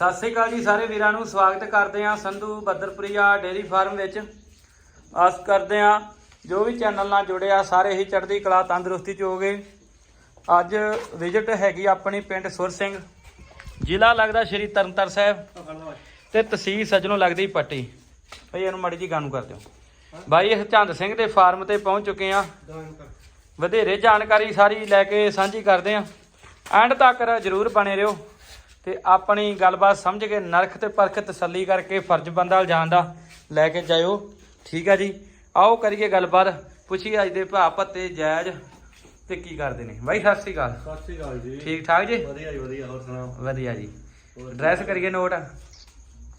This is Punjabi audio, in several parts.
ਸਤਿ ਸ੍ਰੀ ਅਕਾਲ ਜੀ ਸਾਰੇ ਵੀਰਾਂ ਨੂੰ। ਸਵਾਗਤ ਕਰਦੇ ਹਾਂ ਸੰਧੂ ਬੱਦਰਪੁਰੀਆ ਡੇਰੀ ਫਾਰਮ ਵਿੱਚ। ਆਸ ਕਰਦੇ ਹਾਂ ਜੋ ਵੀ ਚੈਨਲ ਨਾਲ ਜੁੜਿਆ ਸਾਰੇ ਹੀ ਚੜ੍ਹਦੀ ਕਲਾ, ਤੰਦਰੁਸਤੀ ਚ ਹੋਗੇ ਅੱਜ ਵਿਜ਼ਿਟ ਹੈਗੀ ਆਪਣੀ ਪਿੰਡ ਸੁਰ ਸਿੰਘ। ਜ਼ਿਲ੍ਹਾ ਲੱਗਦਾ ਸ਼੍ਰੀ ਤਰਨਤਾਰ ਸਾਹਿਬ। ਤੇ ਤਹਿਸੀਲ ਸਜਣੋਂ ਲੱਗਦੀ ਪੱਟੀ। ਭਈ, ਇਹਨੂੰ ਮੜੀ ਜੀ ਗਾਨੂੰ ਕਰ ਦਿਓ। ਬਾਈ ਹਰਚੰਦ ਸਿੰਘ ਦੇ ਫਾਰਮ ਤੇ ਪਹੁੰਚ ਚੁੱਕੇ ਆ ਵਧੇਰੇ ਜਾਣਕਾਰੀ ਸਾਰੀ ਲੈ ਕੇ ਸਾਂਝੀ ਕਰਦੇ ਆ ਐਂਡ ਤੱਕ ਜਰੂਰ ਬਣੇ ਰਹੋ। ਤੇ ਆਪਣੀ ਗੱਲਬਾਤ ਸਮਝ ਕੇ ਨਰਖ ਤੇ ਪਰਖ ਤਸੱਲੀ ਕਰਕੇ ਫਰਜ਼ ਬੰਦਾ ਜਾਣ ਦਾ ਲੈ ਕੇ ਜਾਇਓ। ਠੀਕ ਆ ਜੀ? ਆਓ ਕਰੀਏ ਗੱਲਬਾਤ। ਪੁੱਛੀਏ ਅੱਜ ਦੇ ਭਾਅ ਪੱਤੇ ਜਾਇਜ਼ ਤੇ ਕੀ ਕਰਦੇ ਨੇ। ਬਾਈ ਸਤਿ ਸ੍ਰੀ ਅਕਾਲ। ਸਤਿ ਸ਼੍ਰੀ ਅਕਾਲ ਜੀ। ਠੀਕ ਠਾਕ ਜੀ? ਵਧੀਆ ਜੀ ਵਧੀਆ। ਹੋਰ ਸੁਣਾਓ? ਵਧੀਆ ਜੀ। ਐਡਰੈਸ ਕਰੀਏ ਨੋਟ।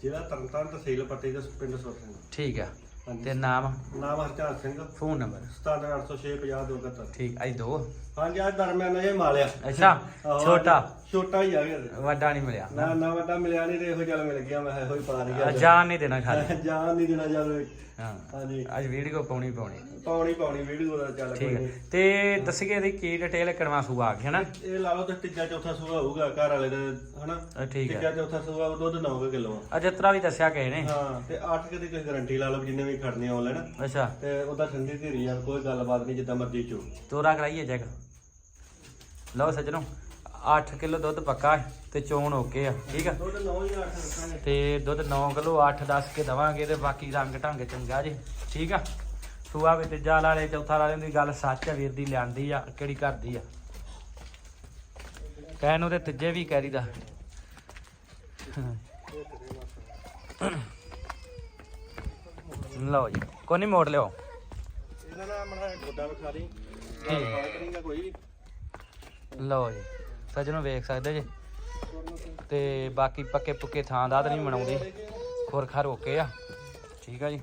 ਜ਼ਿਲ੍ਹਾ ਤਰਨਤਾਰਨ ਤਹਿਸੀਲ ਪੱਟੀ ਦੇ ਪਿੰਡ ਸੁਰਸਿੰਘ ਠੀਕ ਆ। ਹਾਂਜੀ। ਤੇ ਨਾਮ? ਨਾਮ ਹਰਚਾਲ ਸਿੰਘ। Phone number? 9786502271 ਠੀਕ ਅੱਜ ਦੋ? ਹਾਂਜੀ ਅੱਜ ਦਰਮਿਆਨ ਇਹ ਮਾਲਿਆ। ਅੱਛਾ ਆਹੋ, ਛੋਟਾ? ਛੋਟਾ ਹੀ ਆ ਗਿਆ ਵੱਡਾ ਨਹੀਂ ਮਿਲਿਆ। ਨਾ ਨਾ ਵੱਡਾ ਮਿਲਿਆ ਨਹੀਂ ਤੇ ਇਹੋ ਚੱਲ ਮਿਲ ਗਿਆ ਮੈਂ ਇਹੋ ਹੀ ਪਾ ਲਿਆ ਜਾਨ ਨਹੀਂ ਦੇਣਾ ਖਾਲੀ। ਜਾਨ ਨਹੀਂ ਦੇਣਾ ਚੱਲ। ਹਾਂ ਹਾਂਜੀ। ਅੱਜ ਵੀਡੀਓ ਪਾਉਣੀ ਪਾਉਣੀ। ਪਾਉਣੀ ਪਾਉਣੀ ਵੀਡੀਓ ਦਾ ਚੱਲ ਕੋਈ ਠੀਕ ਹੈ ਨਹੀਂ। ਤੇ ਦੱਸੀਏ ਇਹਦੀ ਕੀ ਡਿਟੇਲ ਕਿਣਵਾ ਸੂਆ ਆ ਗਿਆ ਹਨਾ? ਇਹ ਲਾ ਲਓ ਤੇ ਤੀਜਾ ਚੌਥਾ ਸੂਆ ਹੋਊਗਾ ਘਰ ਵਾਲੇ ਦਾ ਹਨਾ? ਅ, ਠੀਕ ਹੈ ਤੀਜਾ ਚੌਥਾ ਸੂਆ ਉਹ ਦੁੱਧ 9 ਕਿਲੋ ਆ। ਅਜਤਰਾ ਵੀ ਦੱਸਿਆ ਕਿਸੇ ਨੇ। ਹਾਂ ਤੇ 8 ਕਿਤੇ ਕੋਈ ਗਾਰੰਟੀ ਲਾ ਲਓ ਜਿੰਨੇ ਵੀ ਖੜਨੇ ਆਨਲਾਈਨ ਅੱਛਾ। ਤੇ ਉਹਦਾ ਠੰਡੀ ਧੀਰੀ ਆ ਕੋਈ ਗੱਲਬਾਤ ਨਹੀਂ ਜਿੱਦਾਂ ਮਰਜ਼ੀ ਚੋ। ਤੋਰਾ ਕਰਾਈਏ ਚੈੱਕ ਲਓ ਸੱਜਣੋ 8 ਕਿਲੋ ਦੁੱਧ ਪੱਕਾ ਹੈ ਤੇ ਚੋਣ ਓਕੇ ਆ ਠੀਕ ਆ? ਦੁੱਧ 9 ਜਾਂ 8 ਰੱਖਾਂਗੇ। ਤੇ ਦੁੱਧ 9 ਕਿਲੋ 8 10 ਕੇ ਦਵਾਂਗੇ ਤੇ ਬਾਕੀ ਰੰਗ ਢੰਗ ਚੰਗਾ ਜੀ ਠੀਕ ਆ? ਸੂਆ ਵੀ ਤੀਜਾ ਵਾਲੇ ਚੌਥਾ ਵਾਲੇ ਦੀ ਗੱਲ ਸੱਚ ਆ ਵੀਰ ਦੀ ਲਿਆਂਦੀ ਆ ਕਿਹੜੀ ਘਰ ਦੀ ਆ? ਕਹਿਣ ਤੇ ਤੀਜੇ ਵੀ ਕਹਿ ਦੀਦਾ ਲਓ ਜੀ। ਕੋਈ ਨਹੀਂ ਮੋੜ ਲਿਓ। ਇਹਦਾ ਨਾਮ ਮਣਾ ਗੋਡਾ ਵਿਖਾ ਦੀ ਠੀਕ। ਕੋਈ ਲਓ ਜੀ। ਸੱਜਣੋ ਵੇਖ ਸਕਦੇ ਜੀ। ਤੇ ਬਾਕੀ ਪੱਕੇ ਪੁੱਕੇ ਥਾਂ ਦਾ ਤਾਂ ਨਹੀਂ ਮਨਾਉਂਦੀ। ਖੁਰ ਖਰ ਓਕੇ ਆ। ਠੀਕ ਆ ਜੀ।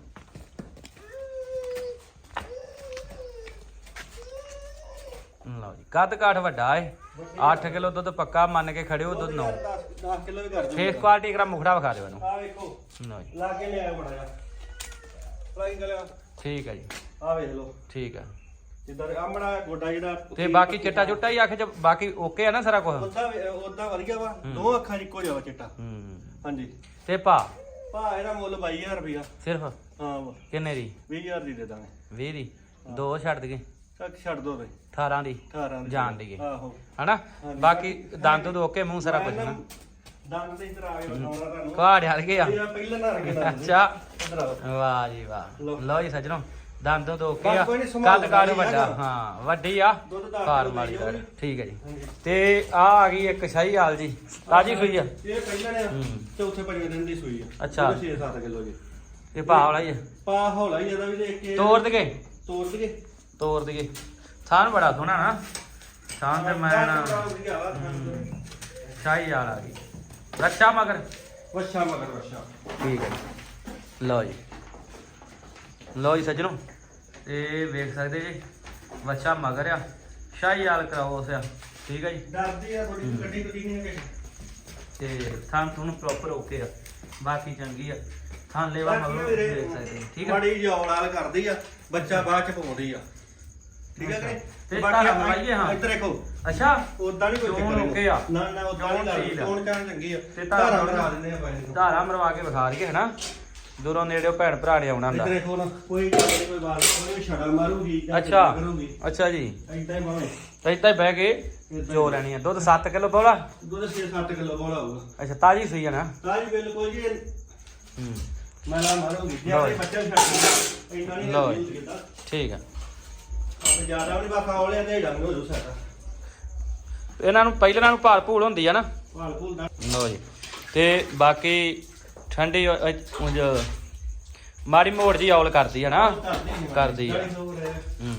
ਲਓ ਜੀ। ਕੱਦ ਕਾਠ ਵੱਡਾ ਏ। 8 ਕਿਲੋ ਦੁੱਧ ਪੱਕਾ ਮੰਨ ਕੇ ਖੜਿਓ ਦੁੱਧ 9 10 ਕਿਲੋ ਵੀ ਕਰ ਦੂੰ ਫੇਸ ਕੁਆਲਿਟੀ ਕਰਾ ਮੁਖੜਾ ਵਿਖਾ ਦਿਓ ਇਹਨੂੰ। ਆ ਵੇਖੋ। ਲਓ ਜੀ। ਲਾ ਕੇ ਲਿਆਇਆ ਬੜਾ ਜਾ ਠੀਕ ਆ ਜੀ। ਆ ਵੇਖ ਲਓ। ਠੀਕ ਆ। ਜਿੱਦਾਂ ਆਮੜਾ ਗੋਡਾ ਜਿਹੜਾ ਤੇ ਬਾਕੀ ਚਿੱਟਾ ਚੁੱਟਾ ਹੀ ਆਖੇ ਚ ਬਾਕੀ ਓਕੇ ਆ ਨਾ ਸਾਰਾ ਕੁਝ ਉਦਾਂ ਉਦਾਂ ਵਧੀਆ ਵਾ। ਦੋ ਅੱਖਾਂ 'ਚ ਇੱਕੋ ਜਿਹਾ ਚਿੱਟਾ। ਹੂੰ। ਹਾਂਜੀ। ਤੇ ਭਾ? ਭਾ ਇਹਦਾ ਮੁੱਲ 22000 ਰੁਪਇਆ। ਸਿਰਫ? ਹਾਂ ਕਿੰਨੇ ਦੀ? 20000 ਦੀ ਦੇ ਦਾਂਗੇ। 20 ਦੀ? ਦੋ ਛੱਡ ਦਈਏ। ਚੱਕ ਛੱਡ ਦੋ ਬਈ। 18 ਦੀ। 18 ਦੀ। ਜਾਣ ਦੀਏ ਆਹੋ। ਹਨਾ। ਬਾਕੀ ਦੰਦ ਤੋਂ ਓਕੇ ਮੂੰਹ ਸਾਰਾ ਕੁਝ ਨਾ ਦੰਦ ਤੇ ਇਧਰ ਆ ਵਿਖਾਉਣਾ ਤੁਹਾਨੂੰ। ਕਾੜ ਹਲ ਗਿਆ ਪਹਿਲਾਂ ਨਾ ਦੰਦ ਅੱਛਾ। ਇਧਰ ਆਓ ਵਾਹ ਜੀ ਵਾਹ। ਲਓ। ਲਓ ਜੀ ਸੱਜਣੋ ਦੰਦ ਤੋਂ ਓਕੇ ਆ। ਬਸ ਕੋਈ ਨੀ, ਸੰਭਾਲ ਕੱਦ ਕਾੜ ਵਾਲੀ ਵੱਡਾ। ਹਾਂ ਵੱਡੀ ਆ। ਦੁੱਧ ਦਸ ਫਾਰਮ ਕਿਲੋ ਵਾਲੀ ਦੇਈ ਦਾ ਜਾਊਗੀ। ਠੀਕ ਹੈ ਜੀ। ਹਾਂਜੀ। ਤੇ ਆ ਆ ਗਈ ਇੱਕ ਸ਼ਾਹੀ ਹਾਲ ਜੀ। ਤਾਜੀ ਸੂਈ ਆ। ਇਹ ਪਹਿਲਾਂ ਨੇ ਹੂੰ। ਚੌਥੇ ਪੰਜਵੇਂ ਦਿਨ ਦੀ ਸੂਈ ਆ। ਅੱਛਾ। 6-7 ਕਿਲੋ ਜੀ। ਇਹ ਭਾਅ ਵਾਲਾ ਹੀ ਆ। ਪਾ ਹੌਲਾ ਹੀ ਇਹਦਾ ਵੀ ਦੇਖ ਕੇ। ਤੋੜ ਦਗੇ ਤੋੜ ਦਈਏ। ਤੋੜ ਦਗੇ ਥਾਨ ਬੜਾ ਸੋਹਣਾ ਨਾ। ਥਾਨ ਤੇ ਮੈਂ ਨਾ ਸ਼ਾਹੀ ਹਾਲ ਆ ਗਈ। ਰੱਖਿਆ ਮਗਰ? ਵੱਛਾ ਮਗਰ ਵੱਛਾ। ਠੀਕ ਹੈ ਜੀ। ਲਓ ਜੀ। ਲਓ ਜੀ ਸੱਜਣੋ ਇਹ ਵੇਖ ਸਕਦੇ ਜੀ ਬੱਚਾ ਮਗਰ ਆ ਸ਼ਾਹੀ ਹਾਲ ਕਰਾਉਸ ਆ ਠੀਕ ਹੈ ਜੀ? ਡਰਦੀ ਆ ਥੋੜੀ ਗੱਡੀ ਕਦੀ ਨਹੀਂ ਹੈ ਤੇ ਥਾਂ ਤੁਹਾਨੂੰ ਪ੍ਰੋਪਰ ਓਕੇ ਆ ਬਾਕੀ ਚੰਗੀ ਆ। ਥਾਂ ਲੈਵਾ ਮਗਰ ਦੇਖ ਸਕਦੇ ਠੀਕ ਹੈ ਮਾੜੀ ਜੌਲ ਵਾਲ ਕਰਦੀ ਆ ਬੱਚਾ ਬਾਅਦ ਚ ਪਾਉਂਦੀ ਆ। ਠੀਕ ਹੈ ਕਿ ਤੇ ਮਰਵਾਈਏ, ਹਾਂ। ਇੱਧਰ ਦੇਖੋ। ਅੱਛਾ ਉਦਾਂ ਨਹੀਂ ਕੋਈ ਚੱਕਰ ਓਕੇ ਆ। ਨਾ ਨਾ ਉਦਾਂ ਨਹੀਂ ਆ। ਚੋਣ ਚਾਣ ਚੰਗੀ ਆ। ਧਾਰਾਂ ਮਰਵਾ ਦਿੰਦੇ ਆ ਬਾਈ ਧਾਰਾ ਮਰਵਾ ਕੇ ਵਿਖਾ ਦਈਏ ਹਨਾ? ਦੂਰੋਂ ਨੇੜਿਓ ਭੈਣ ਭਰਾ ਨੇ ਆਉਣਾ ਹੁੰਦਾ। ਇੱਧਰ ਦੇਖੋ ਨਾ ਕੋਈ ਕੋਈ ਬਾਤ ਕੋਈ ਛੜਾ ਮਾਰੂਗੀ ਅੱਛਾ। ਅੱਛਾ ਜੀ। ਏਦਾਂ ਹੀ ਭਾਵੇਂ ਤਾਂ ਇੱਦਾਂ ਹੀ ਬਹਿ ਕੇ ਜੋ ਲੈਣੀ ਆ। ਦੁੱਧ 7 ਕਿਲੋ ਬੋਲਾ? ਦੁੱਧ 6-7 ਕਿਲੋ ਬੋਲਾ ਹੋਊਗਾ। ਅੱਛਾ ਤਾਜੀ ਸੂਈ ਆ ਨਾ? ਤਾਜੀ ਬਿਲਕੁਲ ਜੀ। ਹੂੰ। ਮੈਂ ਨਾ ਮਾਰੂਗੀ। ਜੇ ਆਪਣੇ। ਬੱਚਾ ਛੱਡ ਇੰਨਾ ਨਹੀਂ। ਕੀਤਾ ਠੀਕ ਆ। ਆਪਣੇ ਜ਼ਿਆਦਾ ਵੀ ਨਹੀਂ ਬਾਖਾ ਹੋਲਿਆ ਤੇ ਡੰਗ ਹੋ ਜੂ ਸਾਡਾ। ਇਹਨਾਂ ਨੂੰ ਪਹਿਲਾਂ ਨੂੰ ਭਾਲ ਭੂਲ ਹੁੰਦੀ ਆ ਨਾ। ਭਾਲ ਭੂਲ ਦਾ। ਲੋ ਜੀ। ਤੇ ਬਾਕੀ ਠੰਡੀ ਅ- ਉਂਝ ਮਾੜੀ ਮੋੜ ਜੀ ਔਲ ਕਰਦੀ ਆ ਨਾ। ਕਰਦੀ ਆ। ਹੂੰ।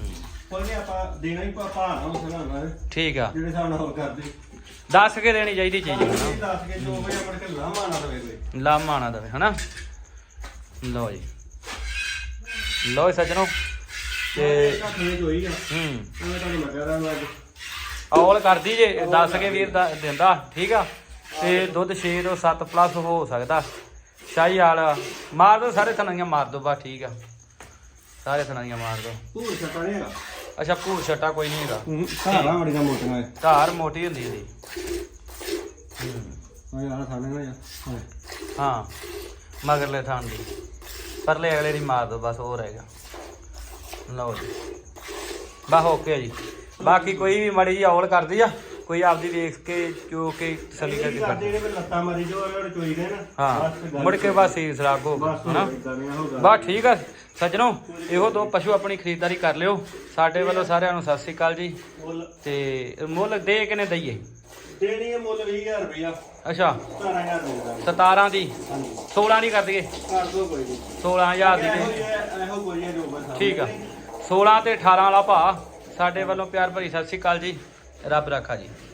ਕੋਈ ਨਹੀਂ ਆਪਾਂ ਦੇਣਾ ਹੀ ਪਾ ਨਾ ਉਸ ਨਾਲ। ਨਾ ਠੀਕ ਆ। ਜਿਹੜੇ ਨਾਲ ਹੋਰ ਕਰਦੇ। ਦੱਸ ਕੇ ਦੇਣੀ ਚਾਹੀਦੀ ਚੀਜ਼ ਇਹ ਹਨਾ ਦੱਸ ਕੇ ਜੋ ਵੀ ਆਪਣੇ ਕੋਲ ਲਾਮਾ ਨਾ ਰਵੇ ਕੋਈ। ਲਾਮਾ ਨਾ ਦਵੇ ਹਨਾ? ਲੋ ਜੀ। ਲੋ ਜੀ ਸੱਜਣੋ। ਤੇ ਹੋਈ ਆ। ਹੂੰ। ਉਹ ਤੁਹਾਨੂੰ ਅੱਜ। ਔਲ ਕਰਦੀ ਜੇ ਦੱਸ ਕੇ ਵੀਰ ਦਾ ਦਿੰਦਾ ਠੀਕ ਆ? ਤੇ ਦੁੱਧ 6 ਤੋਂ 7 ਪਲੱਸ ਹੋ ਸਕਦਾ। ਸ਼ਾਹੀ ਵਾਲਾ ਮਾਰ ਦੋ ਸਾਰੇ ਥਣਾਂ ਮਾਰ ਦੋ ਬਾ ਠੀਕ ਆ। ਸਾਰੇ ਥਣਾਂ ਮਾਰ ਦੋ। ਤੂੰ ਛੱਟਾ ਨਹੀਂ ਹੈਗਾ। ਅੱਛਾ ਭੂਰ ਛਟਾ ਕੋਈ ਨਹੀਂ ਹੈਗਾ। ਧਾਰਾਂ ਬੜੀਆਂ ਮੋਟੀਆਂ ਧਾਰ ਮੋਟੀ ਹੁੰਦੀ ਇਹਦੀ। ਹੂੰ। ਹਾਂ ਯਾਰ ਥਾਣੇ ਨਾ ਯਾਰ ਹਾਂ ਮਗਰਲੇ ਥਾਂ ਦੀ। ਪਰਲੇ ਅਗਲੇ ਦੀ ਮਾਰ ਦੋ ਬਸ ਉਹ ਰਹਿ ਗਿਆ। ਲਓ ਜੀ। ਬਾ ਓਕੇ ਜੀ। ਬਾਕੀ ਕੋਈ ਵੀ ਮੜੀ ਜੀ ਔਲ ਕਰਦੀ ਆ। ਕੋਈ ਆਪਦੀ ਵੇਖ ਕੇ ਜੋ ਕੇ ਤਸੱਲੀ ਕਰਕੇ ਕਰਦੇ ਨੇ ਵੀ ਲੱਤਾਂ ਮਾਰੀ ਜੋ ਉਹ ਚੋਈ ਗਏ ਨਾ ਹਾਂ ਗੱਲ ਮੁੜ ਕੇ ਬਸ ਸੀਸ ਰਾਗੋ ਬਸ ਹਨਾ? ਇਦਾਂ ਦੀਆਂ ਹੋ ਬਸ ਠੀਕ ਆ। ਸੱਜਣੋ ਇਹੋ ਦੋ ਪਸ਼ੂ ਆਪਣੀ ਖਰੀਦਦਾਰੀ ਕਰ ਲਿਓ। ਸਾਡੇ ਵੱਲੋਂ ਸਾਰਿਆਂ ਨੂੰ ਸਤਿ ਸ੍ਰੀ ਅਕਾਲ ਜੀ। ਮੁੱਲ। ਤੇ ਮੁੱਲ ਦੇ ਕਿਨੇ ਦਈਏ? ਦੇਣੀ ਹੈ ਮੁੱਲ 20000 ਰੁਪਇਆ ਅੱਛਾ। 17000 ਦੇ। ਦਾਂਗੇ 17 ਦੀ? ਹਾਂਜੀ। 16 ਦੀ ਕਰ ਦਈਏ। ਕਰ ਦੋ ਕੋਈ ਨਹੀਂ 16000 ਦੀ ਇਹੋ ਦੇ। ਜਿਹਾ ਇਹੋ ਕੋਈ ਹੈ ਜੋ ਬਸ ਠੀਕ ਆ। 16 ਤੇ 18 ਵਾਲਾ ਭਾ। ਸਾਡੇ ਵੱਲੋਂ ਪਿਆਰ ਭਰੀ ਸਤਿ ਸ੍ਰੀ ਅਕਾਲ ਜੀ। era a bracaria.